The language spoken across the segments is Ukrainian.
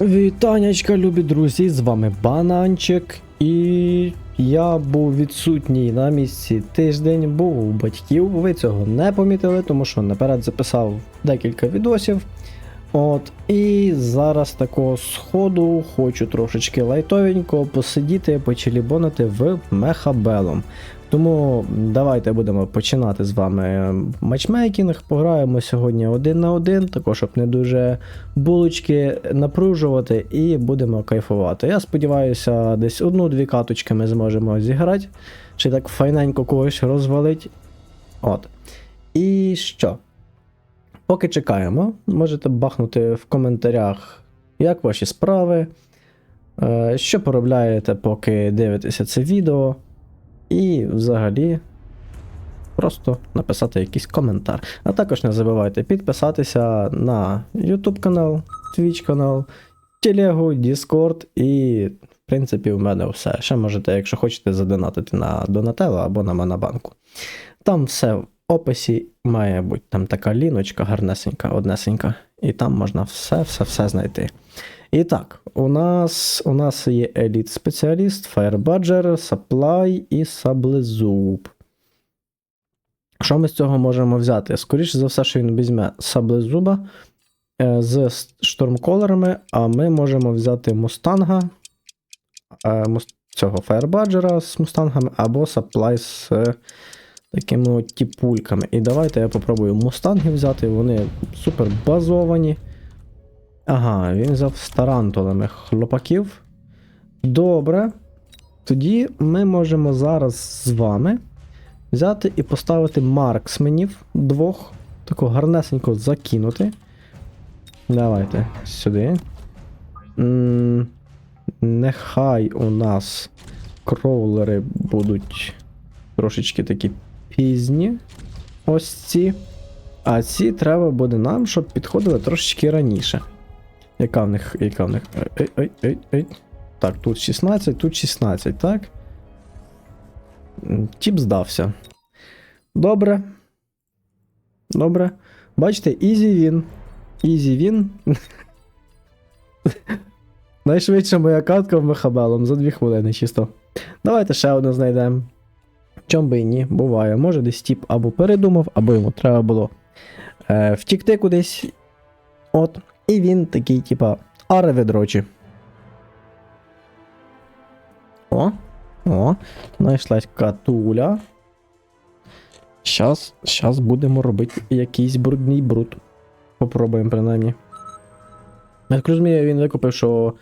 Вітанечка, любі друзі, з вами Бананчик. І я був відсутній на місці тиждень, був у батьків. Ви цього не помітили, тому що наперед записав декілька відосів. От, і зараз такого сходу хочу трошечки лайтовенько посидіти, почелібонити в Мехабелом. Тому давайте будемо починати з вами матчмейкінг. Пограємо сьогодні один на один, також щоб не дуже булочки напружувати, і будемо кайфувати. Я сподіваюся, десь одну-дві каточки ми зможемо зіграти, чи так файненько когось розвалить. От. І що? Поки чекаємо, можете бахнути в коментарях, як ваші справи, е, що поробляєте, поки дивитеся це відео. Взагалі просто написати якийсь коментар. А також не забувайте підписатися на YouTube канал, Twitch канал, Телегу, Discord і, в принципі, в мене все. Ще можете, якщо хочете, задонатити на Donatello або на Монобанку. Там все описі має бути там така ліночка гарнесенька, однесенька, і там можна все-все-все знайти. І так, у нас у нас є еліт спеціаліст, Firebadger, Supply і Саблезуб. Що ми з цього можемо взяти? Скоріше за все, що він візьме Саблезуба з штурмколерами, а ми можемо взяти Мустанга, е, цього Firebadger з мустангами, або Supply з такими от тіпульками. І давайте я попробую мустанги взяти, вони супер базовані. Ага, він взяв з тарантулами хлопаків. Добре. Тоді ми можемо зараз з вами взяти і поставити марксменів двох. Тако гарнесенько закинути. Давайте сюди. м нехай у нас кроулери будуть трошечки такі пізні. Ось ці. А ці треба буде нам, щоб підходили трошечки раніше. Яка в них. Яка в них. Ей, ей, ей, ей. Так, тут 16, тут 16, так? Тіп здався. Добре. Добре. Бачите, ізі він. Ізі він. Найшвидша моя катка в Мехабелом за 2 хвилини чисто. Давайте ще одну знайдемо. Чом би і ні, буває. Може десь тіп або передумав, або йому треба було е, втікти кудись. От. І він такий, типа, аре ведрочі. О, о, знайшлась катуля. Щас, щас будемо робити якийсь брудний бруд. Попробуємо принаймні. Я так розумію, він викупив, що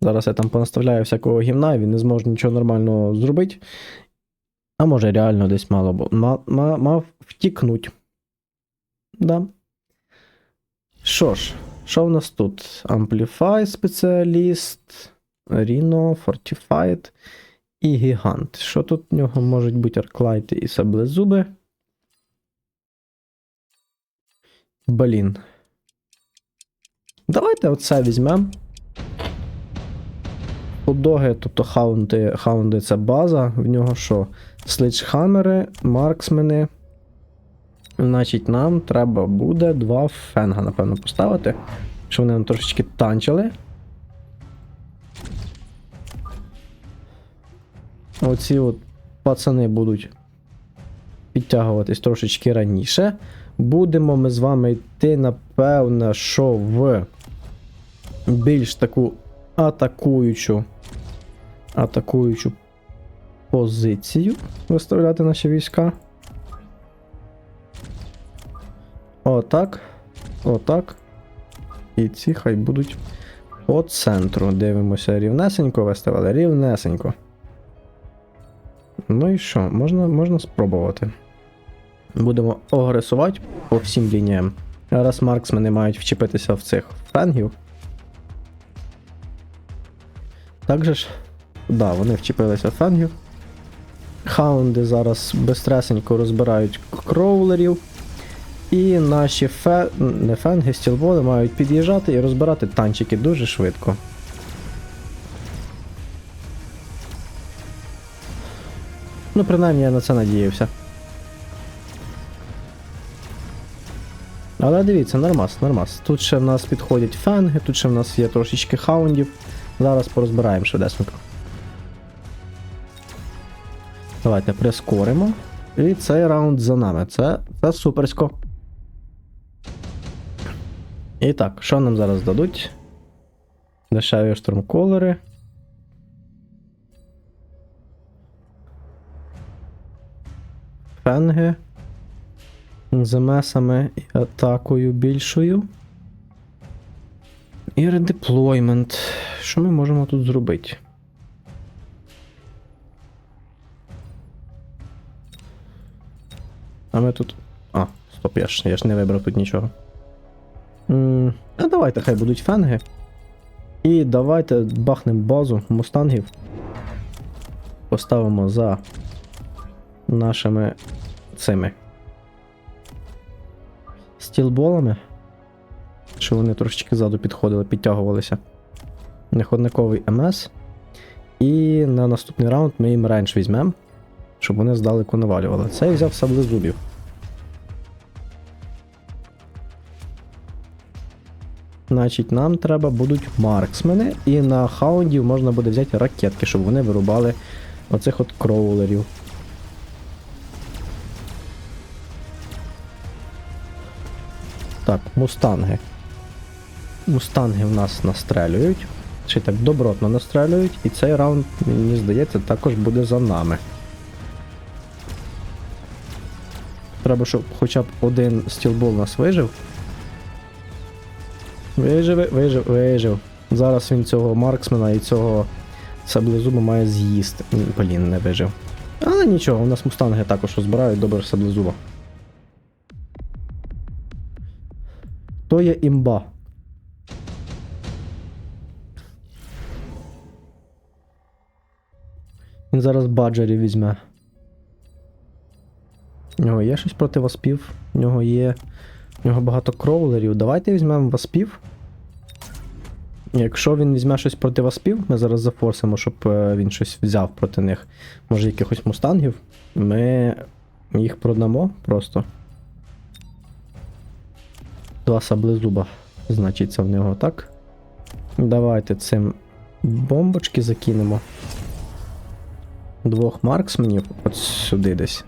зараз я там понаставляю всякого гімна, він не зможе нічого нормально зробити. А може реально десь мало. Мав, мав, втікнуть. Да. Що ж, що в нас тут? Amplify спеціаліст, Rhino, Fortified і Гігант. Що тут в нього можуть бути арклайти і саблезуби? Блін. Давайте оце візьмемо. Подоги, тобто хаунди, хаунди це база. В нього що? Слиджхаммери, марксмени. Значить, нам треба буде два фенга, напевно, поставити. Щоб вони нам трошечки танчили. Оці от пацани будуть підтягуватись трошечки раніше. Будемо ми з вами йти, напевно, що в більш таку атакуючу атакуючу позицію виставляти наші війська. Отак. Отак. І ці хай будуть по центру. Дивимося рівнесенько виставили, рівнесенько. Ну і що, можна, можна спробувати. Будемо агресувати по всім лініям. Раз марксмени мають вчепитися в цих фенгів. Так же ж. Да, вони вчепилися фенгів. Хаунди зараз безстресенько розбирають кроулерів. І наші фе... не фенги, стілболи мають під'їжджати і розбирати танчики дуже швидко. Ну, принаймні я на це надіявся. Але дивіться, нормас, нормас. Тут ще в нас підходять фенги, тут ще в нас є трошечки хаундів. Зараз порозбираємо швидесенько. Давайте прискоримо. І цей раунд за нами. Це, це суперсько. І так, що нам зараз дадуть? Дешеві штурмколери. Фенги. З месами і атакою більшою. І редеплоймент. Що ми можемо тут зробити? А ми тут. А, стоп, я ж, я ж не вибрав тут нічого. м а давайте хай будуть фенги. І давайте бахнемо базу мустангів. Поставимо за нашими цими стілболами. Що вони трошечки ззаду підходили, підтягувалися. Неходниковий МС. І на наступний раунд ми їм рейндж візьмемо, щоб вони здалеку навалювали. Цей взяв саблезубів. Значить, нам треба будуть марксмени, і на хаундів можна буде взяти ракетки, щоб вони вирубали оцих от кроулерів. Так, мустанги. Мустанги в нас настрелюють. Чи так добротно настрелюють, і цей раунд, мені здається, також буде за нами. Треба, щоб хоча б один стілбол нас вижив. Вижив, вижив, вижив. Зараз він цього марксмена і цього саблезуба має з'їсти. Блін, не вижив. Але нічого, у нас мустанги також розбирають добре саблезуба. То є імба. Він зараз баджерів візьме. У нього є щось проти васпів. У нього є. У нього багато кроулерів. Давайте візьмемо васпів. Якщо він візьме щось проти васпів, ми зараз зафорсимо, щоб е, він щось взяв проти них. Може якихось мустангів. Ми їх продамо просто. Два саблезуба, значиться в нього, так? Давайте цим бомбочки закинемо. Двох марксменів от сюди десь.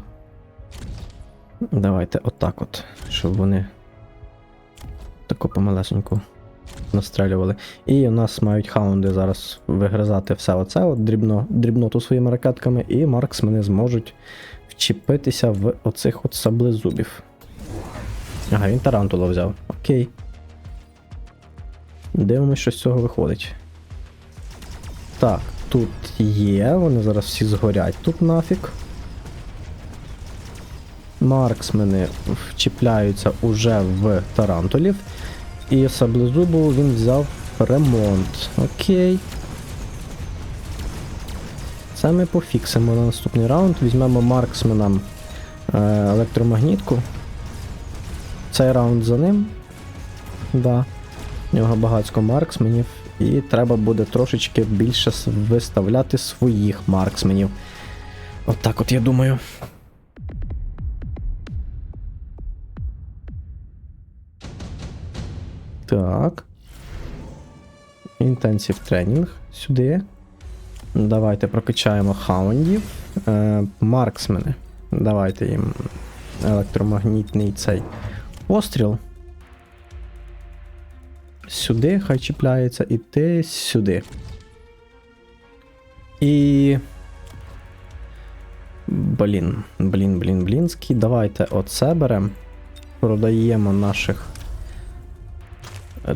Давайте отак от, щоб вони таку помалесеньку настрелювали. І у нас мають хаунди зараз вигризати все оце, от дрібно, дрібноту своїми ракетками, і марксмени зможуть вчепитися в оцих от саблезубів. Ага, він тарантула взяв. Окей. Дивимось, що з цього виходить. Так, тут є, вони зараз всі згорять тут нафіг. Марксмени вчіпляються уже в тарантулів. І саблезубу він взяв ремонт. Окей. Це ми пофіксимо на наступний раунд. Візьмемо марксменам е, електромагнітку. Цей раунд за ним. Да. У нього багатько марксменів. І треба буде трошечки більше виставляти своїх марксменів. От от я думаю. Так. Інтенсив тренінг сюди. Давайте прокачаємо хаундів. Е, марксмени. Давайте їм електромагнітний цей постріл. Сюди хай чіпляється, і ти сюди. І. Блін, блін, блін, блінський. Давайте оце беремо. Продаємо наших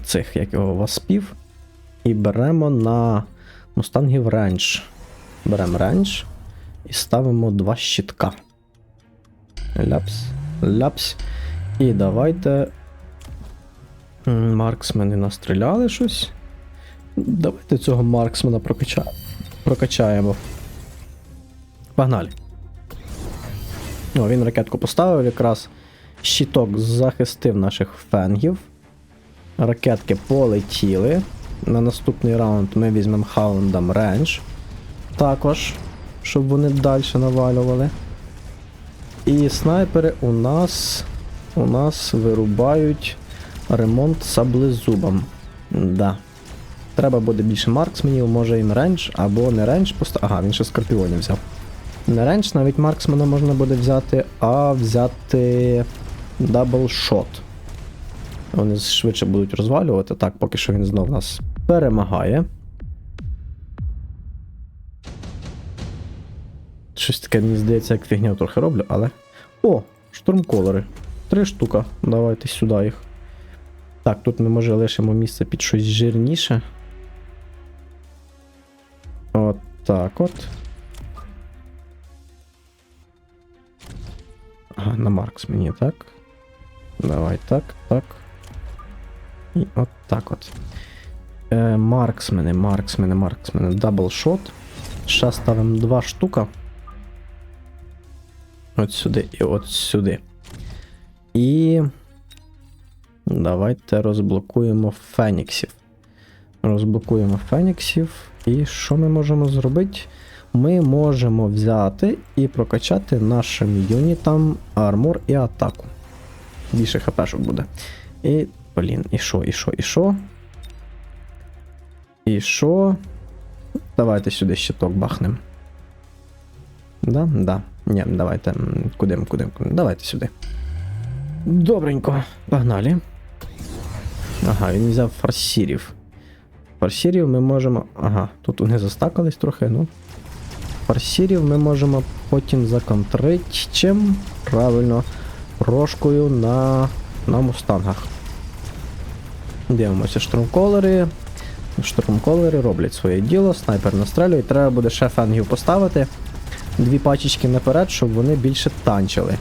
цих, як його васпів. І беремо на мустангів рендж. Беремо рендж і ставимо два щитка. Ляпс, ляпс. І давайте. Марксмени настріляли щось. Давайте цього марксмена прокача... прокачаємо. Погнали. О, він ракетку поставив якраз. Щиток захистив наших фенгів. Ракетки полетіли. На наступний раунд ми візьмемо хаундам рендж. Також, щоб вони далі навалювали. І снайпери у нас у нас вирубають ремонт саблезубом. Да. Треба буде більше марксменів, може їм рендж, або не рендж, просто. Ага, він ще скорпіонів взяв. Не рендж, навіть марксмена можна буде взяти, а взяти даблшот. Вони швидше будуть розвалювати. Так, поки що він знов нас перемагає. Щось таке, мені здається, як фігню трохи роблю, але. О, штурмколери. Три штука. Давайте сюди їх. Так, тут ми може лишимо місце під щось жирніше. От так от. Ага, на Маркс мені, так? Давай так, так. І от так от. Е, марксмени, марксмени, марксмени. Даблшот. Ще ставимо два штука. От сюди і от сюди. І. Давайте розблокуємо феніксів. Розблокуємо феніксів. І що ми можемо зробити? Ми можемо взяти і прокачати нашим юнітам армор і атаку. Більше хпшок буде. І, блін, і що, і що, і що? І що? Давайте сюди щиток бахнем. Да, да. Ні, давайте. м, Куди, куди? Давайте сюди. Добренько, погнали. Ага, він взяв фарсірів. Фарсірів ми можемо. Ага, тут вони застакались трохи, ну. Фарсірів ми можемо потім законтрити чим? Правильно, рожкою на, на мустангах. Дивимося, штурмколери. Штурмколери роблять своє діло, снайпер настрелює. Треба буде ще фенгів поставити. Дві пачечки наперед, щоб вони більше танчили.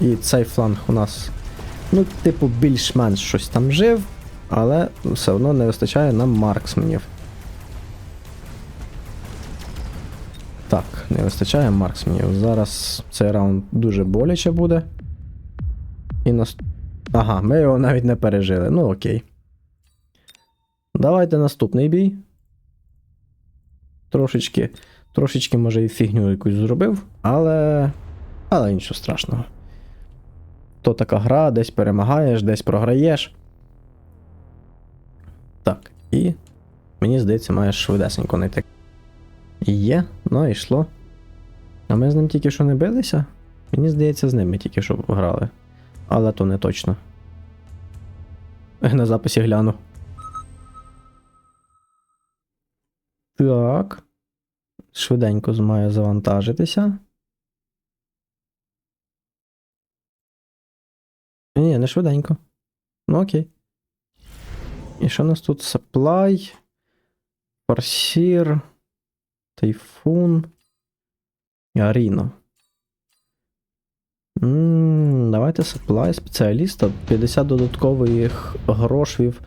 І цей фланг у нас, ну, типу, більш-менш щось там жив, але все одно не вистачає нам марксменів. Так, не вистачає марксменів. Зараз цей раунд дуже боляче буде. І нас. Ага, ми його навіть не пережили. Ну окей. Давайте наступний бій. Трошечки, трошечки, може, і фігню якусь зробив, але. Але нічого страшного. То така гра, десь перемагаєш, десь програєш. Так, і. Мені здається, маєш швидесенько знайти. Є, ну йшло. А ми з ним тільки що не билися? Мені здається, з ним ми тільки що грали. Але то не точно. На записі гляну. Так. Швиденько має завантажитися. Ні, не швиденько. Ну окей. І що у нас тут? Supply, Фарсір, Тайфун і Аріно. Давайте supply спеціаліста. 50 додаткових грошвів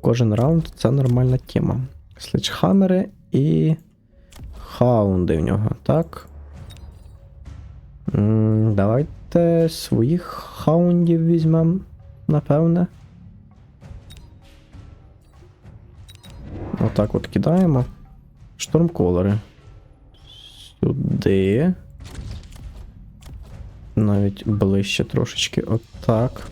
кожен раунд це нормальна тема. Следжхаммери і хаунди в нього, так? Давайте своїх хаундів візьмемо, напевне. Отак от кидаємо. Штурмколери. Сюди. Навіть ближче трошечки. Отак.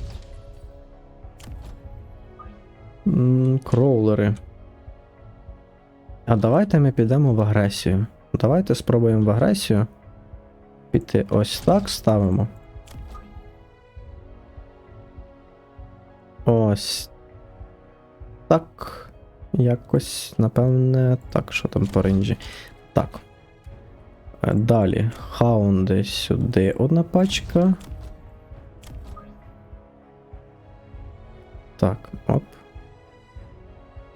Кроулери. А давайте ми підемо в агресію. Давайте спробуємо в агресію. Піти ось так ставимо. Ось. Так. Якось, напевне, так, що там по рейнджі. Так. Е, Далі. Хаунди сюди одна пачка. Так, оп.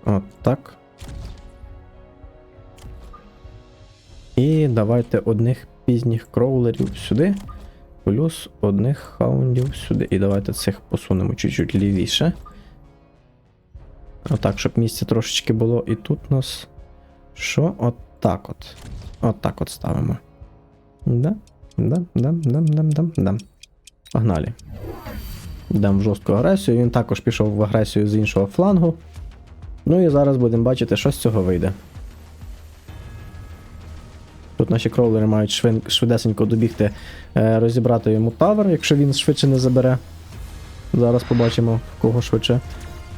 От так. І давайте одних пізніх кроулерів сюди. Плюс одних хаундів сюди. І давайте цих посунемо чуть-чуть лівіше. Отак, щоб місця трошечки було. І тут нас. Що? От так от. От так от ставимо. Да? Да, да, да, да, да, да. Погнали. Йдемо в жорстку агресію. Він також пішов в агресію з іншого флангу. Ну і зараз будемо бачити, що з цього вийде. Тут наші кроулери мають швин, швидесенько добігти, е, розібрати йому тавер, якщо він швидше не забере. Зараз побачимо, кого швидше.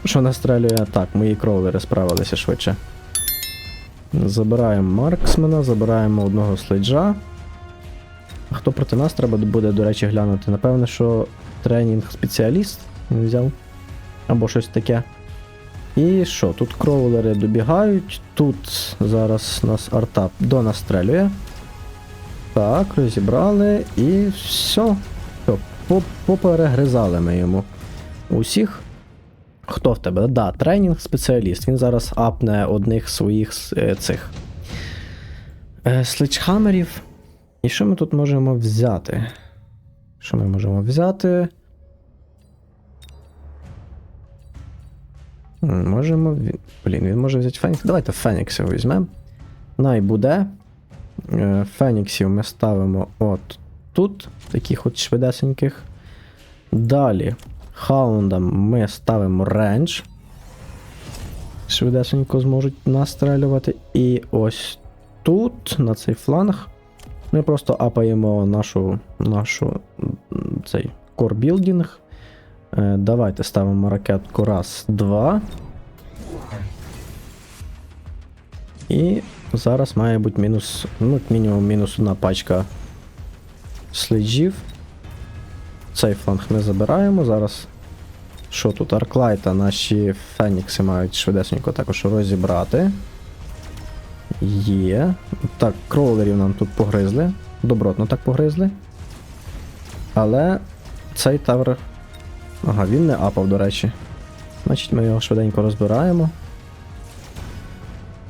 Що настрелює. Так, мої кроулери справилися швидше. Забираємо Марксмена, забираємо одного слейджа. А хто проти нас треба буде, до речі, глянути? Напевне, що тренінг спеціаліст він взяв. Або щось таке. І що? Тут кроулери добігають. Тут зараз нас арта донастрелює. Так, розібрали і все. Все, Поперегризали ми йому. Усіх. Хто в тебе? Да, тренінг спеціаліст. Він зараз апне одних своїх е, цих е, сличхамерів. І що ми тут можемо взяти? Що ми можемо взяти? Можемо. Блін, він може взяти Фенікс. Давайте Феніксів візьмемо. Най буде. Е, Феніксів ми ставимо от тут, таких от швидесеньких. Далі хаундам ми ставимо рендж. Швидесенько зможуть настрелювати. І ось тут, на цей фланг, ми просто апаємо нашу, нашу цей корбілдінг. Е, Давайте ставимо ракетку раз, два. І зараз має бути мінус, ну, мінімум мінус одна пачка сліджів. Цей фланг ми забираємо. Зараз. Що тут? Арклайта, наші Фенікси мають швидесенько також розібрати. Є. Так, кроулерів нам тут погризли. Добротно так погризли. Але цей тавр. Ага, він не апав, до речі. Значить, ми його швиденько розбираємо.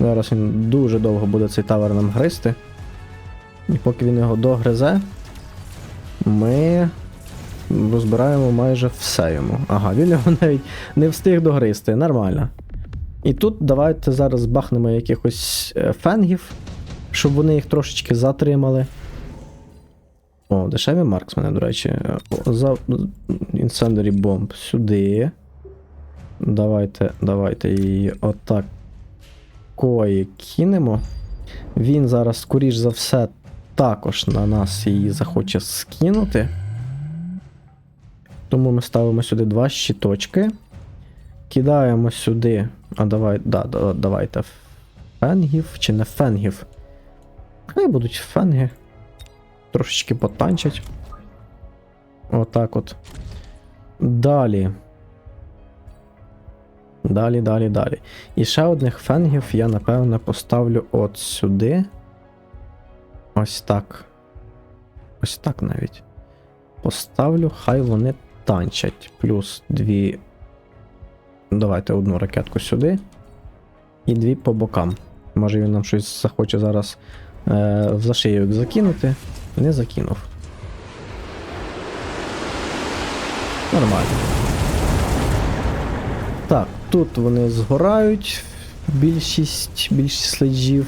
Зараз він дуже довго буде цей тавер нам гризти. І поки він його догризе, ми розбираємо майже все йому. Ага, він його навіть не встиг догризти. Нормально. І тут давайте зараз бахнемо якихось е, фенгів, щоб вони їх трошечки затримали. О, дешеві марксмени, до речі. За Incendiary Bomb сюди. Давайте, давайте її отак кої кинемо. Він зараз, скоріш за все, також на нас її захоче скинути. Тому ми ставимо сюди два щиточки. Кидаємо сюди. А давай, да, да, давайте фенгів чи не фенгів. Хай будуть фенги. Трошечки потанчать. Отак от. Далі. Далі, далі, далі. І ще одних фенгів я, напевне, поставлю от сюди. Ось так. Ось так навіть. Поставлю, хай вони танчать. Плюс дві. Давайте одну ракетку сюди. І дві по бокам. Може він нам щось захоче зараз е, в закинути. Не закинув. Нормально. Так, тут вони згорають. Більшість, більшість следжів.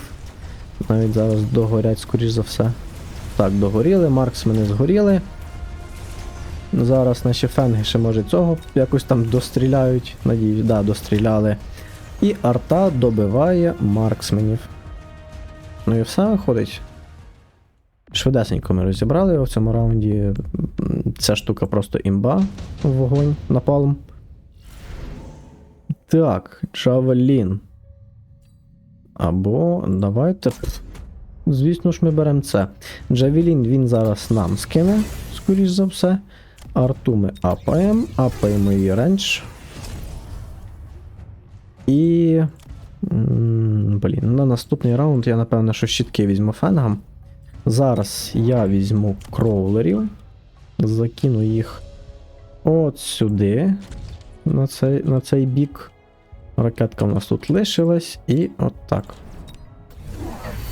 Навіть зараз догорять, скоріш за все. Так, догоріли, марксмени згоріли. Зараз наші фенги ще може цього якось там достріляють. Надіюсь, да, достріляли. І арта добиває марксменів. Ну і все виходить. Швидесенько ми розібрали його в цьому раунді. Ця штука просто імба в вогонь напалм. Так, Джавелін. Або давайте. Звісно ж, ми беремо це. Джавелін він зараз нам скине, скоріш за все. Арту ми апаємо, апаємо її рендж. І. Блін, на наступний раунд я, напевно, що щітки візьму фенгам. Зараз я візьму кроулерів, закину їх от сюди, на цей, на цей бік. Ракетка в нас тут лишилась, і от так.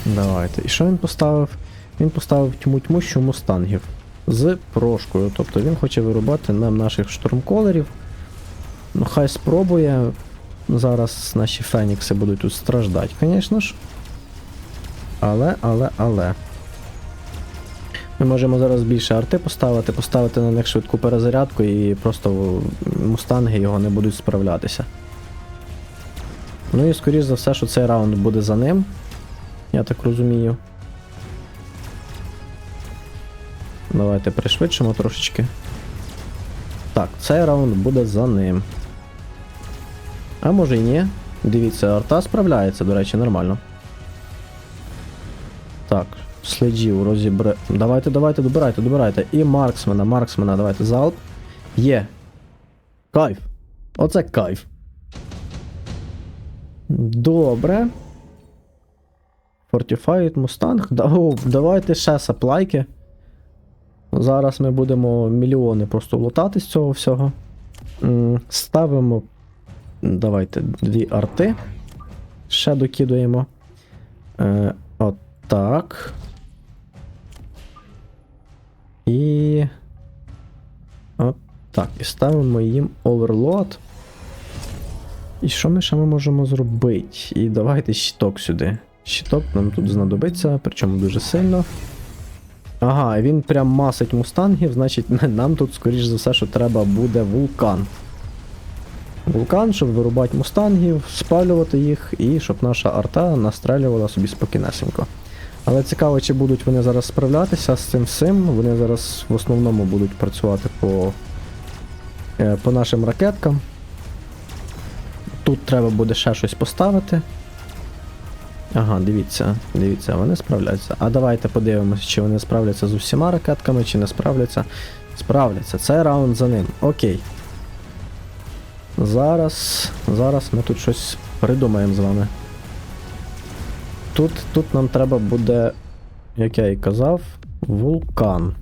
Давайте. І що він поставив? Він поставив тьму тьмущу мустангів з прошкою. Тобто він хоче вирубати нам наших штурмколерів. Ну, хай спробує. Зараз наші фенікси будуть тут страждати, звісно ж. Але, але, але. Ми можемо зараз більше арти поставити, поставити на них швидку перезарядку і просто мустанги його не будуть справлятися. Ну і скоріш за все, що цей раунд буде за ним. Я так розумію. Давайте пришвидшимо трошечки. Так, цей раунд буде за ним. А може і ні. Дивіться, арта справляється, до речі, нормально. Так, слідів розібре. Давайте, давайте, добирайте, добирайте. І марксмена, марксмена, давайте залп. Є. Кайф. Оце кайф. Добре. Fortified Mustang. Давайте ще саплайки. Зараз ми будемо мільйони просто лутати з цього всього. Ставимо. Давайте дві арти. Ще докидуємо. Е, от так. І. От так. І ставимо їм оверлот. І що ми ще ми можемо зробити? І давайте щиток сюди. Щиток нам тут знадобиться, причому дуже сильно. Ага, він прям масить мустангів, значить нам тут, скоріш за все, що треба буде вулкан. Вулкан, щоб вирубати мустангів, спалювати їх, і щоб наша арта настрелювала собі спокійнесенько. Але цікаво, чи будуть вони зараз справлятися з цим всім. Вони зараз в основному будуть працювати по, е, по нашим ракеткам. Тут треба буде ще щось поставити. Ага, дивіться, дивіться, вони справляються. А давайте подивимося, чи вони справляться з усіма ракетками, чи не справляться. Справляться. Це раунд за ним. Окей. Зараз. Зараз ми тут щось придумаємо з вами. Тут, тут нам треба буде, як я і казав, вулкан.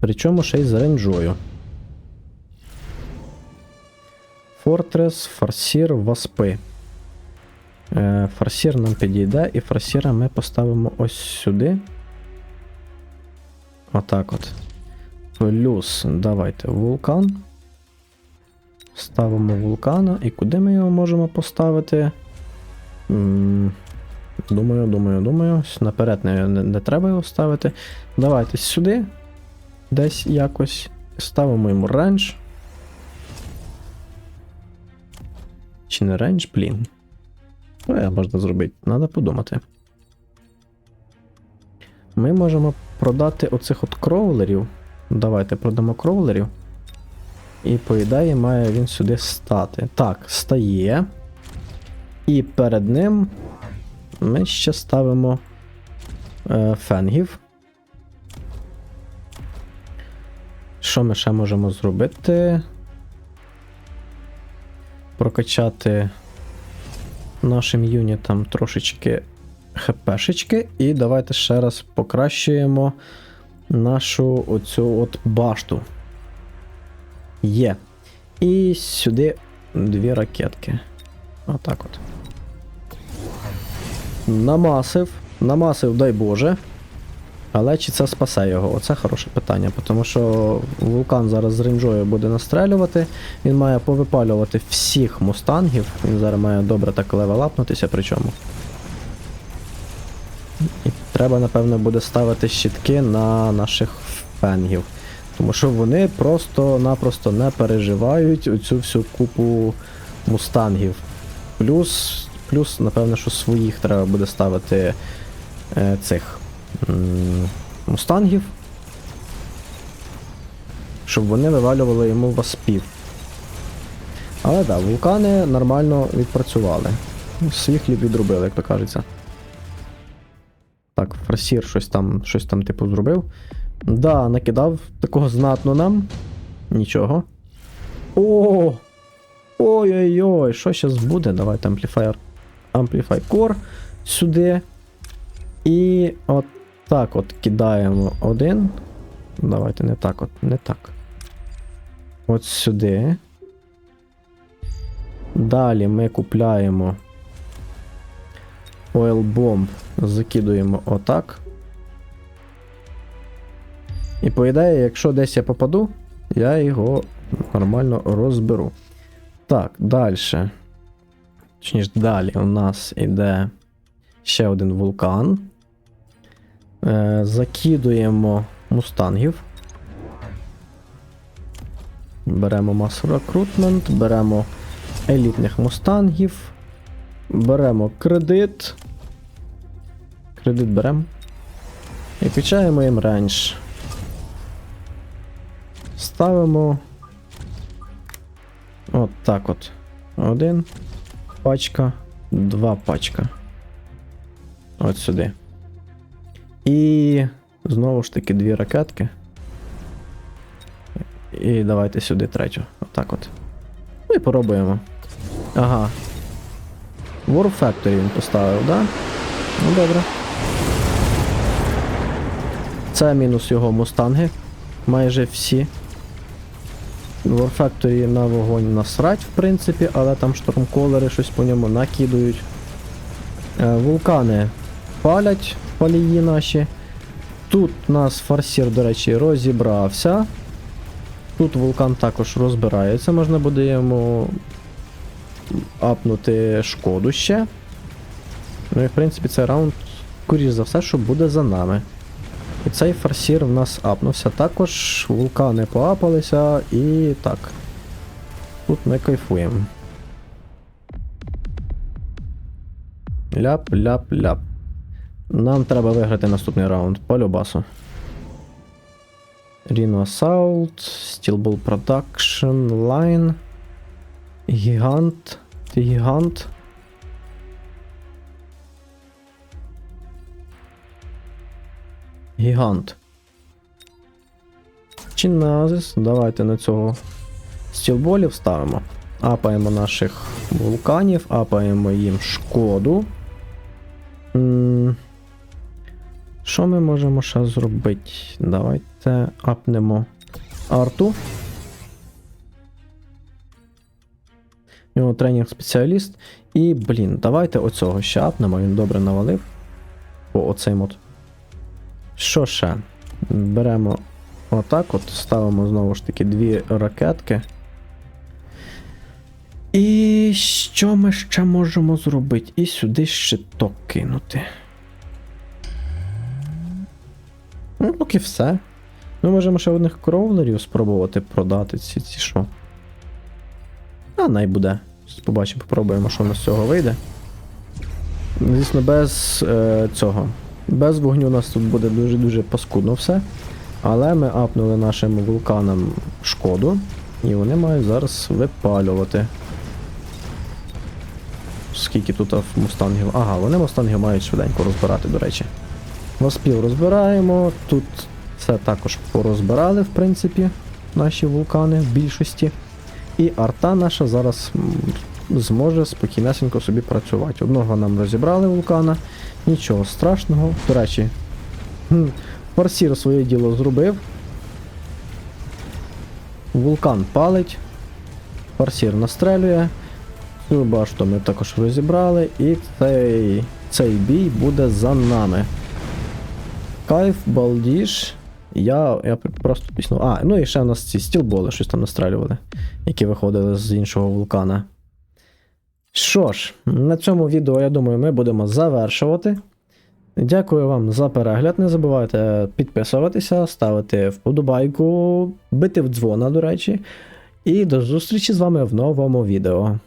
Причому ще й з ренджою. Фортрес, форсір, васпи. Е, Форсір нам підійде, і форсіра ми поставимо ось сюди. Отак от. Плюс, давайте, вулкан. Ставимо вулкана. І куди ми його можемо поставити? Думаю, думаю, думаю. Наперед не, не, не треба його ставити. Давайте сюди. Десь якось. Ставимо йому рендж. Чи не рендж, блін. Ну, я можна зробити, треба подумати. Ми можемо продати оцих от кроулерів. Давайте продамо кроулерів. І, по має він сюди стати. Так, стає. І перед ним ми ще ставимо е, фенгів. Що ми ще можемо зробити? Прокачати нашим юнітам трошечки хпшечки. І давайте ще раз покращуємо нашу оцю от башту. Є. І сюди дві ракетки. Отак от. Намасив. Намасив, дай Боже. Але чи це спасе його? Оце хороше питання, тому що вулкан зараз з ренджою буде настрелювати. Він має повипалювати всіх мустангів. Він зараз має добре так левелапнутися, причому. І треба, напевно, буде ставити щитки на наших фенгів. Тому що вони просто-напросто не переживають оцю всю купу мустангів. Плюс, плюс, напевно, що своїх треба буде ставити е, цих м, мустангів. Щоб вони вивалювали йому васпів. Але так, да, вулкани нормально відпрацювали. Свій хліб відробили, як то кажеться. Так, фрасір щось там, щось там, типу, зробив. Да, накидав такого знатно нам. Нічого. О! Ой-ой-ой, що зараз буде? Давайте ампліфайер. Amplify Core сюди. І от так от кидаємо один. Давайте не так от, не так. От сюди. Далі ми купляємо Oil Bomb, закидуємо отак. І по ідеї, якщо десь я попаду, я його нормально розберу. Так, далі. Точніше, далі у нас іде ще один вулкан. Е, закидуємо мустангів. Беремо масу рекрутмент, беремо елітних мустангів. Беремо кредит. Кредит беремо. І качаємо їм рейндж. Ставимо. От так от. Один пачка, два пачка. От сюди. І знову ж таки дві ракетки. І давайте сюди третю. Отак от. Ну і поробуємо. Ага. War Factory він поставив, да? Ну добре. Це мінус його мустанги. Майже всі. War Factory на вогонь насрать, в принципі, але там штурмколери щось по ньому накидують. Е, вулкани палять палії наші. Тут нас форсір, до речі, розібрався. Тут вулкан також розбирається, можна буде йому апнути шкоду ще. Ну і в принципі цей раунд, скоріш за все, що буде за нами. І цей форсір в нас апнувся. Також вулкани поапалися і так. Тут ми кайфуємо. Ляп, ляп, ляп. Нам треба виграти наступний раунд по любасу. Rhino Assault, Steel Bull Production, Line. Гігант. Гігант. Гігант. Чиназис. Давайте на цього стілболів ставимо. Апаємо наших вулканів, апаємо їм шкоду. Що ми можемо ще зробити? Давайте апнемо арту. У нього тренінг спеціаліст. І, блін, давайте оцього ще апнемо, він добре навалив. По оцей мод. Що ще? Беремо отак, от, ставимо знову ж таки дві ракетки. І що ми ще можемо зробити? І сюди щиток кинути. Ну, поки все. Ми можемо ще одних кроулерів спробувати продати ці ці що. А най буде. Побачимо, попробуємо, що в нас з цього вийде. Звісно, без е, цього. Без вогню у нас тут буде дуже-дуже паскудно все. Але ми апнули нашим вулканам шкоду. І вони мають зараз випалювати. Скільки тут мустангів? Ага, вони мустангів мають швиденько розбирати, до речі. Воспіл розбираємо. Тут все також порозбирали, в принципі, наші вулкани в більшості. І арта наша зараз зможе спокійнесенько собі працювати. Одного нам розібрали вулкана, нічого страшного. До речі, хм, форсір своє діло зробив. Вулкан палить, форсір настрелює. Цю башту ми також розібрали, і цей, цей бій буде за нами. Кайф, балдіж. Я, я просто пісню. А, ну і ще у нас ці стілболи щось там настрелювали, які виходили з іншого вулкана. Що ж, на цьому відео, я думаю, ми будемо завершувати. Дякую вам за перегляд. Не забувайте підписуватися, ставити вподобайку, бити в дзвона, до речі. І до зустрічі з вами в новому відео.